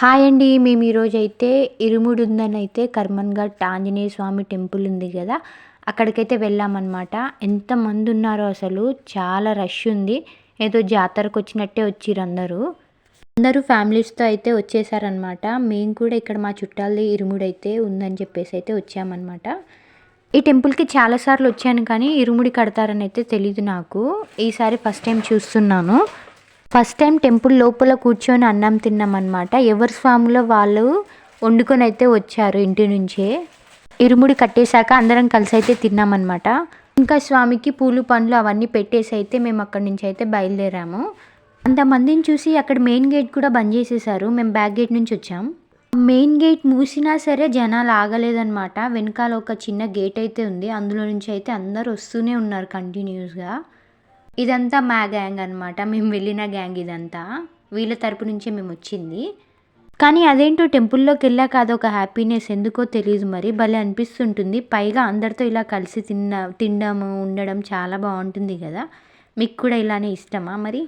Hi అండి మేము ఈరోజు అయితే ఇరుముడి ఉందని అయితే కర్మన్ఘట్ ఆంజనేయ స్వామి టెంపుల్ ఉంది కదా అక్కడికైతే వెళ్ళామన్నమాట. ఎంతమంది ఉన్నారో అసలు చాలా రష్ ఉంది. ఏదో జాతరకు వచ్చినట్టే వచ్చారు అందరూ. అందరూ ఫ్యామిలీస్తో అయితే వచ్చేసారనమాట మేము కూడా ఇక్కడ మా చుట్టాలది ఇరుముడు అయితే ఉందని చెప్పేసి అయితే వచ్చామన్నమాట. ఈ టెంపుల్కి చాలాసార్లు వచ్చాను కానీ ఇరుముడి కడతారని అయితే తెలీదు నాకు. ఈసారి ఫస్ట్ టైం చూస్తున్నాను. ఫస్ట్ టైం టెంపుల్ లోపల కూర్చొని అన్నం తిన్నామన్నమాట. ఎవరి స్వాములో వాళ్ళు వండుకొని అయితే వచ్చారు ఇంటి నుంచే. ఇరుముడి కట్టేశాక అందరం కలిసి అయితే తిన్నామన్నమాట. ఇంకా స్వామికి పూలు పండ్లు అవన్నీ పెట్టేసి అయితే మేము అక్కడి నుంచి అయితే బయలుదేరాము. అంతమందిని చూసి అక్కడ మెయిన్ గేట్ కూడా బంద్ చేసేసారు. మేము బ్యాక్ గేట్ నుంచి వచ్చాం. మెయిన్ గేట్ మూసినా సరే జనాలు ఆగలేదన్నమాట. వెనకాల ఒక చిన్న గేట్ అయితే ఉంది. అందులో నుంచి అయితే అందరు వస్తూనే ఉన్నారు కంటిన్యూస్గా. ఇదంతా మా గ్యాంగ్ అనమాట మేము వెళ్ళిన గ్యాంగ్ ఇదంతా. వీళ్ళ తరపు నుంచే మేము వచ్చింది. కానీ అదేంటో టెంపుల్లోకి వెళ్ళాక అదొక హ్యాపీనెస్. ఎందుకో తెలియదు మరి. భలే అనిపిస్తుంటుంది. పైగా అందరితో ఇలా కలిసి తిన్న తినడము ఉండడం చాలా బాగుంటుంది కదా. మీకు కూడా ఇలానే ఇష్టమా మరి?